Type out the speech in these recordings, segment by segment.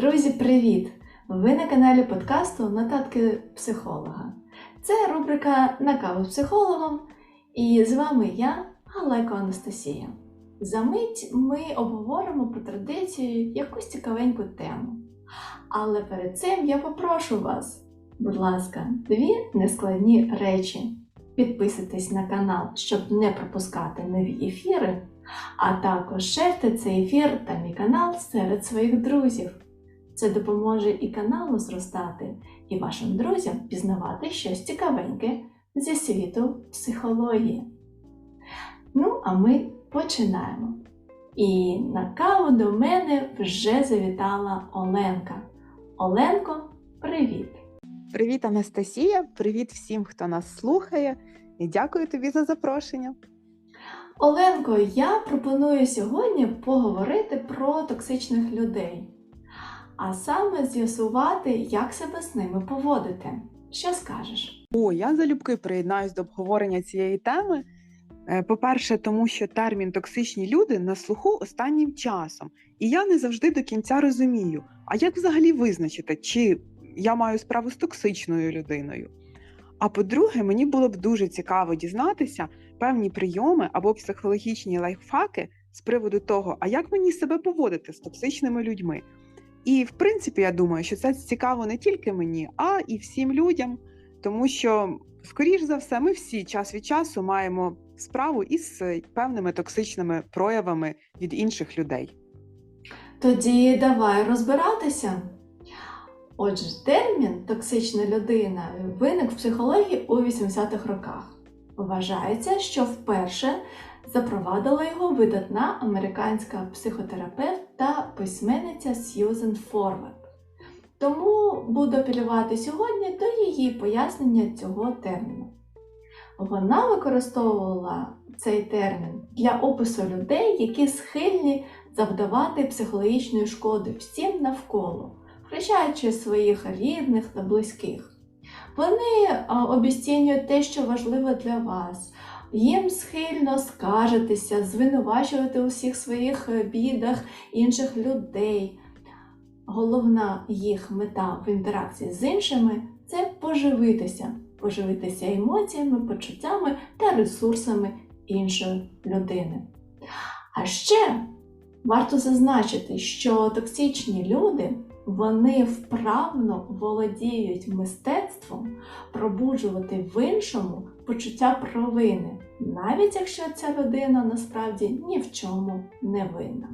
Друзі, привіт! Ви на каналі подкасту Нотатки психолога. Це рубрика На каву з психологом, і з вами я, Галеко Анастасія. За мить ми обговоримо по традиції якусь цікавеньку тему. Але перед цим я попрошу вас, будь ласка, дві нескладні речі. Підписуйтесь на канал, щоб не пропускати нові ефіри, а також шерте цей ефір та мій канал серед своїх друзів. Це допоможе і каналу зростати, і вашим друзям пізнавати щось цікавеньке зі світу психології. Ну, а ми починаємо. І на каву до мене вже завітала Оленка. Оленко, привіт! Привіт, Анастасія! Привіт всім, хто нас слухає, і дякую тобі за запрошення. Оленко, я пропоную сьогодні поговорити про токсичних людей, а саме з'ясувати, як себе з ними поводити. Що скажеш? О, я залюбки приєднаюсь до обговорення цієї теми. Е, По-перше, тому що термін токсичні люди на слуху останнім часом, і я не завжди до кінця розумію, а як взагалі визначити, чи я маю справу з токсичною людиною. А по-друге, мені було б дуже цікаво дізнатися певні прийоми або психологічні лайфхаки з приводу того, а як мені себе поводити з токсичними людьми. І в принципі, я думаю, що це цікаво не тільки мені, а і всім людям, тому що, скоріш за все, ми всі час від часу маємо справу із певними токсичними проявами від інших людей. Тоді давай розбиратися. Отже, термін токсична людина виник в психології у 80-х роках. Вважається, що вперше запровадила його видатна американська психотерапевт та письменниця Сьюзен Форвард. Тому буду апелювати сьогодні до її пояснення цього терміну. Вона використовувала цей термін для опису людей, які схильні завдавати психологічної шкоди всім навколо, включаючи своїх рідних та близьких. Вони обіцінюють те, що важливо для вас. Їм схильно скаржитися, звинувачувати у всіх своїх е, бідах інших людей. Головна їх мета в інтеракції з іншими це поживитися, поживитися емоціями, почуттями та ресурсами іншої людини. А ще варто зазначити, що токсичні люди вони вправно володіють мистецтвом пробуджувати в іншому почуття провини, навіть якщо ця людина насправді ні в чому не винна.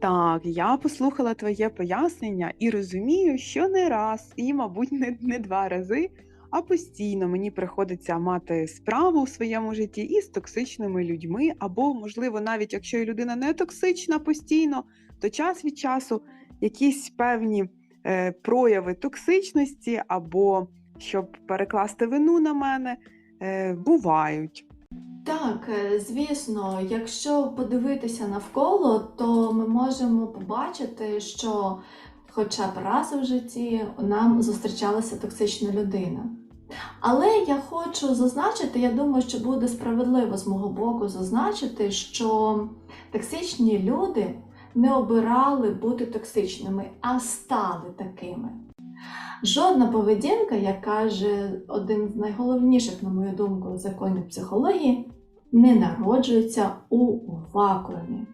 Так, я послухала твоє пояснення і розумію, що не раз, і, мабуть, не, не два рази, а постійно мені приходиться мати справу в своєму житті із токсичними людьми, або, можливо, навіть якщо людина не токсична постійно, то час від часу якісь певні е, прояви токсичності, або щоб перекласти вину на мене, е, бувають. Так, е, звісно, якщо подивитися навколо, то ми можемо побачити, що хоча б раз у житті нам зустрічалася токсична людина. Але я хочу зазначити, я думаю, що буде справедливо з мого боку зазначити, що токсичні люди не обирали бути токсичними, а стали такими. Жодна поведінка, як каже один з найголовніших, на мою думку, законів психології, не народжується у вакуумі.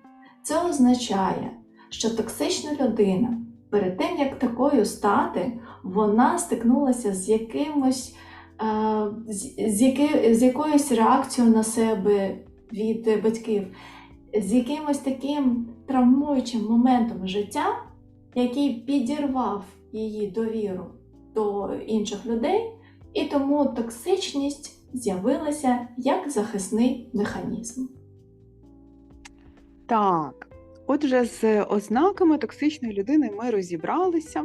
Це означає, що токсична людина перед тим, як такою стати, вона стикнулася з якимось е, з, з, яки, з якоюсь реакцією на себе від батьків, з якимось таким травмуючим моментом життя, який підірвав її довіру до інших людей, і тому токсичність з'явилася як захисний механізм. Так, отже, з ознаками токсичної людини ми розібралися,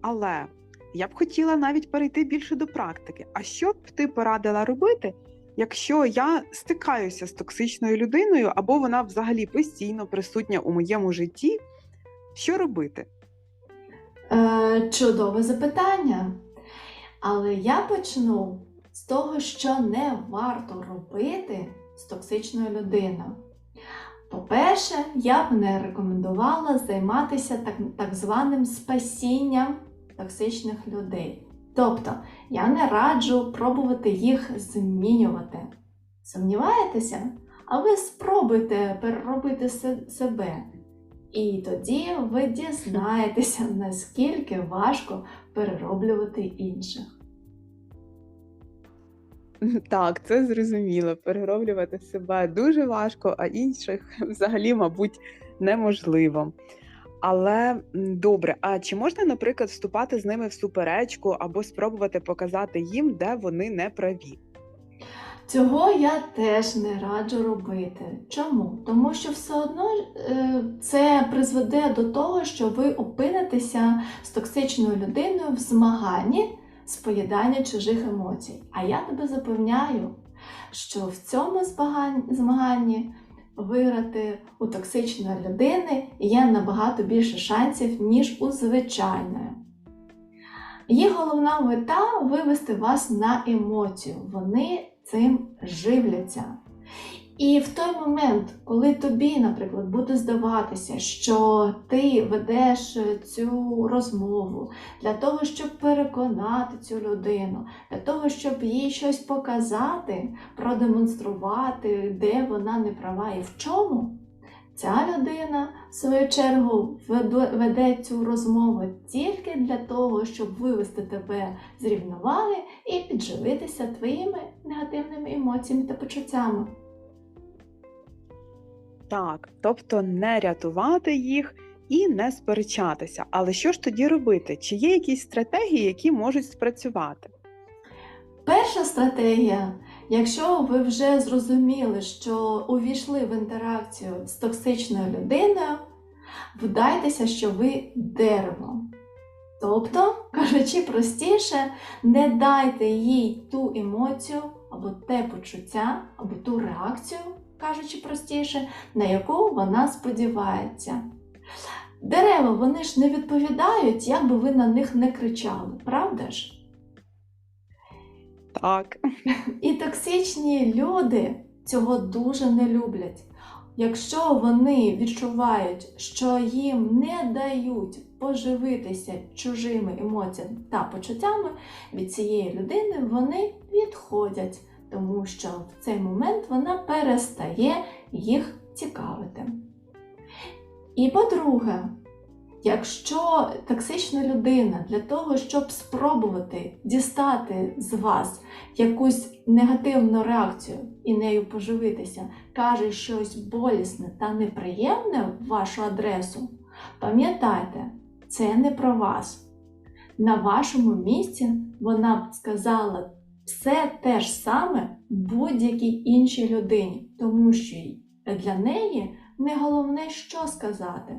але я б хотіла навіть перейти більше до практики. А що б ти порадила робити, якщо я стикаюся з токсичною людиною, або вона взагалі постійно присутня у моєму житті? Що робити? Е, чудове запитання. Але я почну з того, що не варто робити з токсичною людиною. По-перше, я б не рекомендувала займатися так, так званим спасінням токсичних людей. Тобто, я не раджу пробувати їх змінювати. Сумніваєтеся? А ви спробуйте переробити себе. І тоді ви дізнаєтеся, наскільки важко перероблювати інших. Так, це зрозуміло. Перероблювати себе дуже важко, а інших взагалі, мабуть, неможливо. Але добре, а чи можна, наприклад, вступати з ними в суперечку або спробувати показати їм, де вони не праві? Цього я теж не раджу робити. Чому? Тому що все одно е, це призведе до того, що ви опинитеся з токсичною людиною в змаганні з поїдання чужих емоцій. А я тебе запевняю, що в цьому змаганні виграти у токсичної людини є набагато більше шансів, ніж у звичайної. Їх головна мета вивести вас на емоцію. Вони цим живляться. І в той момент, коли тобі, наприклад, буде здаватися, що ти ведеш цю розмову для того, щоб переконати цю людину, для того, щоб їй щось показати, продемонструвати, де вона не права і в чому, ця людина, в свою чергу, веде, цю розмову тільки для того, щоб вивести тебе з рівноваги і підживитися твоїми негативними емоціями та почуттями. Так, тобто не рятувати їх і не сперечатися. Але що ж тоді робити? Чи є якісь стратегії, які можуть спрацювати? Перша стратегія, якщо ви вже зрозуміли, що увійшли в інтеракцію з токсичною людиною, вдайтеся, що ви дерево. Тобто, кажучи простіше, не дайте їй ту емоцію або те почуття, або ту реакцію, кажучи простіше, на яку вона сподівається. Дерева, вони ж не відповідають, як би ви на них не кричали, правда ж? Так, І токсичні люди цього дуже не люблять. Якщо вони відчувають, що їм не дають поживитися чужими емоціями та почуттями від цієї людини, вони відходять, тому що в цей момент вона перестає їх цікавити. І по-друге, якщо токсична людина для того, щоб спробувати дістати з вас якусь негативну реакцію і нею поживитися, каже щось болісне та неприємне в вашу адресу, пам'ятайте, це не про вас. На вашому місці вона б сказала все те ж саме будь-якій іншій людині, тому що для неї не головне, що сказати,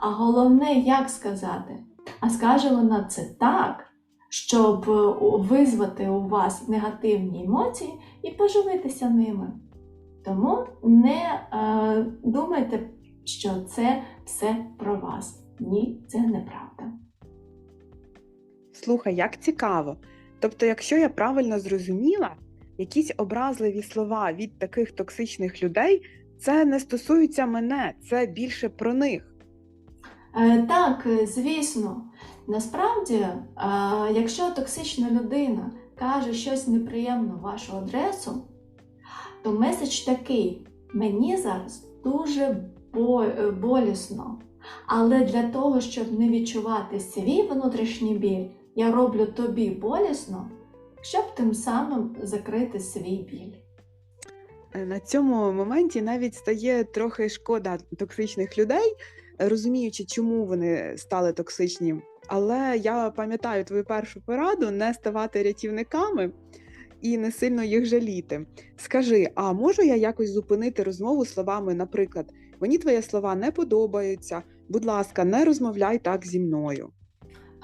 а головне, як сказати. А скаже вона це так, щоб е, визвати у вас негативні емоції і поживитися ними. Тому не е, думайте, що це все про вас. Ні, це неправда. слухай, як цікаво. Тобто, якщо я правильно зрозуміла, якісь образливі слова від таких токсичних людей, це не стосується мене, це більше про них. Е, Так, е, звісно. Насправді, е, якщо токсична людина каже щось неприємне в вашу адресу, то меседж такий: мені зараз дуже болісно. Але для того, щоб не відчувати свій внутрішній біль, я роблю тобі болісно, щоб тим самим закрити свій біль. На цьому моменті навіть стає трохи шкода токсичних людей, розуміючи, чому вони стали токсичні. Але я пам'ятаю твою першу пораду не ставати рятівниками і не сильно їх жаліти. Скажи, а можу я якось зупинити розмову словами, наприклад, мені твої слова не подобаються, будь ласка, не розмовляй так зі мною.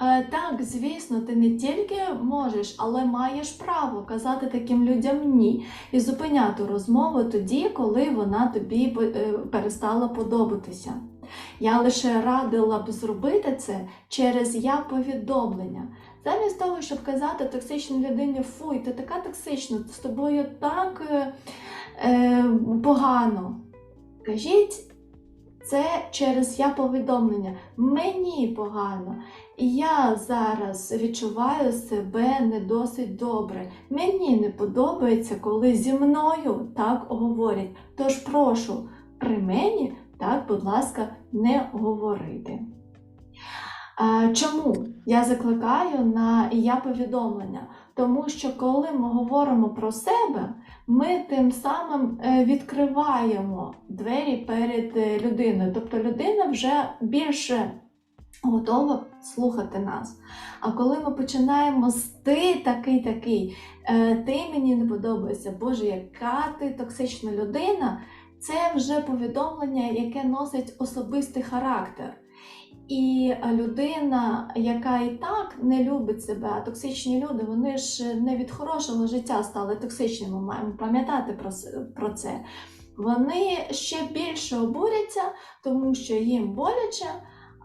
Е, так, звісно, ти не тільки можеш, але маєш право казати таким людям ні і зупиняти розмову тоді, коли вона тобі е, перестала подобатися. Я лише радила б зробити це через я повідомлення. Замість того, щоб казати токсичній людині фуй, ти така токсична, з тобою так е, е, погано. Кажіть це через я повідомлення. Мені погано. Я зараз відчуваю себе не досить добре. Мені не подобається, коли зі мною так говорять. Тож прошу, при мені так, будь ласка, не говорити. Чому я закликаю на я повідомлення? Тому що коли ми говоримо про себе, ми тим самим е, відкриваємо двері перед е, людиною. Тобто людина вже більше готова слухати нас. А коли ми починаємо з ти такий такий, е, ти мені не подобається, Боже, яка ти токсична людина, це вже повідомлення, яке носить особистий характер. І людина, яка і так не любить себе, а токсичні люди, вони ж не від хорошого життя стали токсичними. Ми маємо пам'ятати про, це. Вони ще більше обуряться, тому що їм боляче,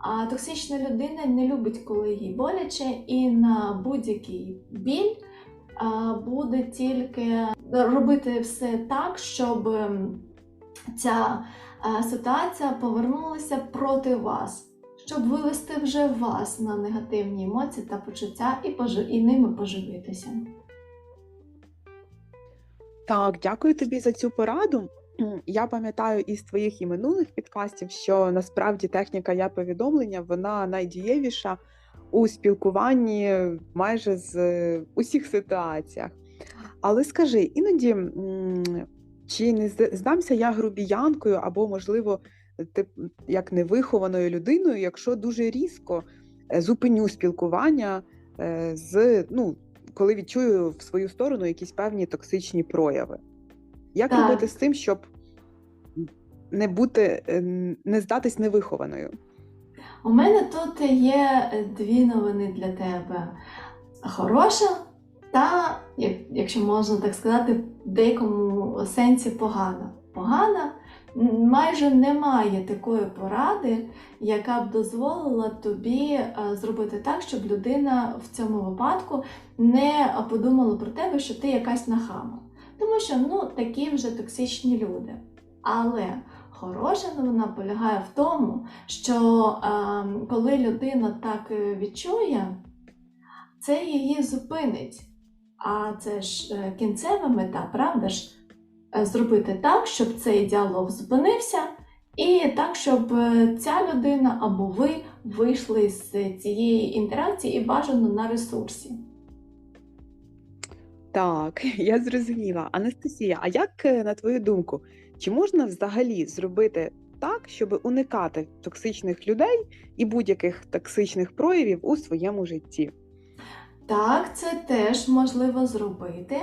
а токсична людина не любить, коли їй боляче, і на будь-який біль буде тільки робити все так, щоб ем, ця е, ситуація повернулася проти вас щоб вивести вже вас на негативні емоції та почуття і, пожи- і ними поживитися. Так, дякую тобі за цю пораду. Я пам'ятаю із твоїх і минулих підкастів, що насправді техніка я повідомлення вона найдієвіша у спілкуванні майже з е, усіх ситуаціях. Але скажи, іноді чи не здамся я грубіянкою, або, можливо, ти як невихованою людиною, якщо дуже різко е, зупиню спілкування е, з ну, коли відчую в свою сторону якісь певні токсичні прояви. Як Так. робити з тим, щоб не бути, е, не здатись невихованою? У мене тут є дві новини для тебе: хороша та, як- якщо можна так сказати, в деякому сенсі погана. Погана майже немає такої поради, яка б дозволила тобі е, зробити так, щоб людина в цьому випадку не подумала про тебе, що ти якась нахама. Тому що ну такі вже токсичні люди. Але хороша новина полягає в тому, що е, коли людина так е, відчує, це її зупинить. А це ж е, кінцева мета, правда ж? Е, Зробити так, щоб цей діалог зупинився, і так, щоб е, ця людина або ви вийшли з цієї інтеракції і бажано на ресурсі. Так, я зрозуміла. Анастасія, а як на твою думку, чи можна взагалі зробити так, щоб уникати токсичних людей і будь-яких токсичних проявів у своєму житті? Так, це теж можливо зробити,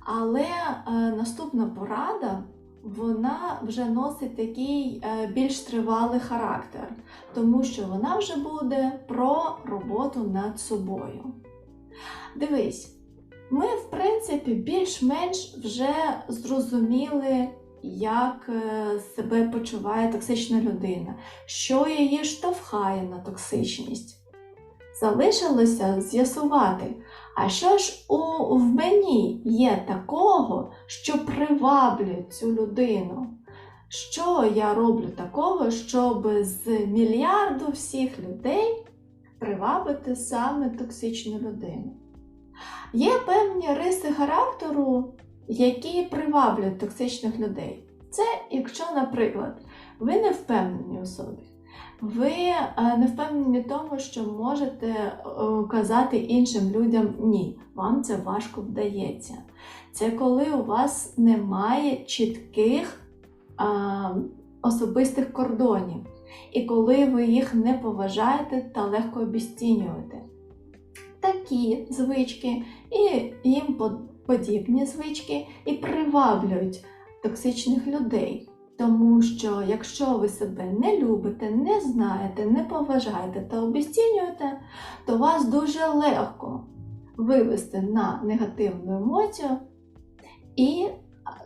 але е, наступна порада вона вже носить такий е, більш тривалий характер, тому що вона вже буде про роботу над собою. Дивись, ми, в принципі, більш-менш вже зрозуміли, як е, себе почуває токсична людина, що її штовхає на токсичність. Залишилося з'ясувати, а що ж у в мені є такого, що приваблює цю людину? Що я роблю такого, щоб з мільярду всіх людей привабити саме токсичну людину? Є певні риси характеру, які приваблюють токсичних людей. Це якщо, наприклад, ви не впевнені у собі. Ви е, не впевнені в тому, що можете е, казати іншим людям ні, вам це важко вдається. Це коли у вас немає чітких а, особистих кордонів, і коли ви їх не поважаєте та легко обіцінюєте. Такі звички і їм подібні звички і приваблюють токсичних людей. Тому що якщо ви себе не любите, не знаєте, не поважаєте та обіцінюєте, то вас дуже легко вивести на негативну емоцію, і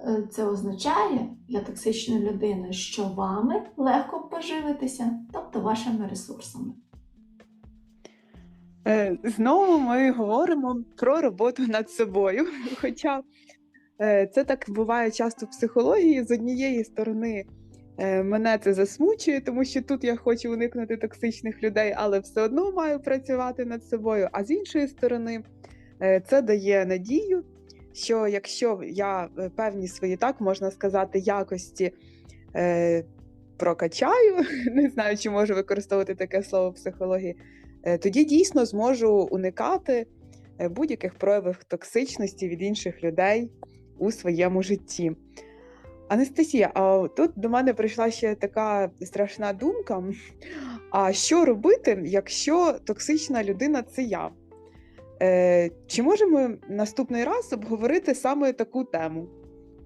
е, це означає для токсичної людини, що вами легко поживитися, тобто вашими ресурсами. Е, Знову ми говоримо про роботу над собою. Хоча це так буває часто в психології. З однієї сторони, Е, Мене це засмучує, тому що тут я хочу уникнути токсичних людей, але все одно маю працювати над собою. А з іншої сторони, е, це дає надію, що якщо я е, певні свої, так можна сказати, якості е, прокачаю, не знаю, чи можу використовувати таке слово в психології, е, тоді дійсно зможу уникати е, будь-яких проявів токсичності від інших людей у своєму житті. Анастасія, а тут до мене прийшла ще така страшна думка. А що робити, якщо токсична людина це я? Е, чи можемо наступний раз обговорити саме таку тему?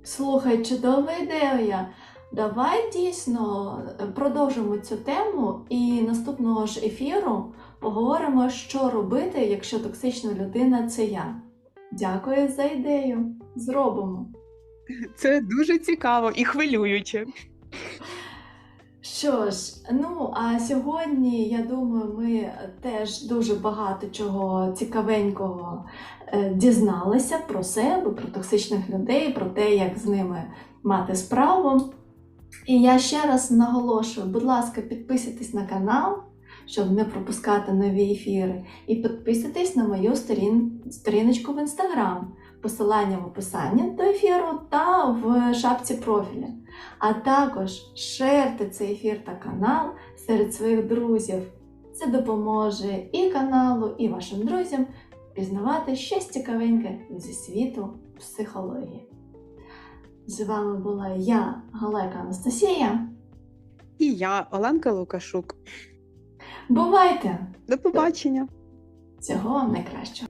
Слухай, чудова ідея. Давай дійсно продовжимо цю тему і наступного ж ефіру поговоримо, що робити, якщо токсична людина це я. Дякую за ідею. Зробимо. Це дуже цікаво і хвилююче. Що ж, ну а сьогодні я думаю, ми теж дуже багато чого цікавенького е, дізналися про себе, про токсичних людей, про те, як з ними мати справу. І я ще раз наголошую, будь ласка, підписуйтесь на канал, щоб не пропускати нові ефіри. І підписуйтесь на мою сторін... сторіночку в інстаграм. Посилання в описанні до ефіру та в шапці профіля. А також шерте цей ефір та канал серед своїх друзів. Це допоможе і каналу, і вашим друзям пізнавати щось цікавеньке зі світу психології. З вами була я, Галека Анастасія. І я, Оленка Лукашук. Бувайте! До побачення! Всього вам найкращого!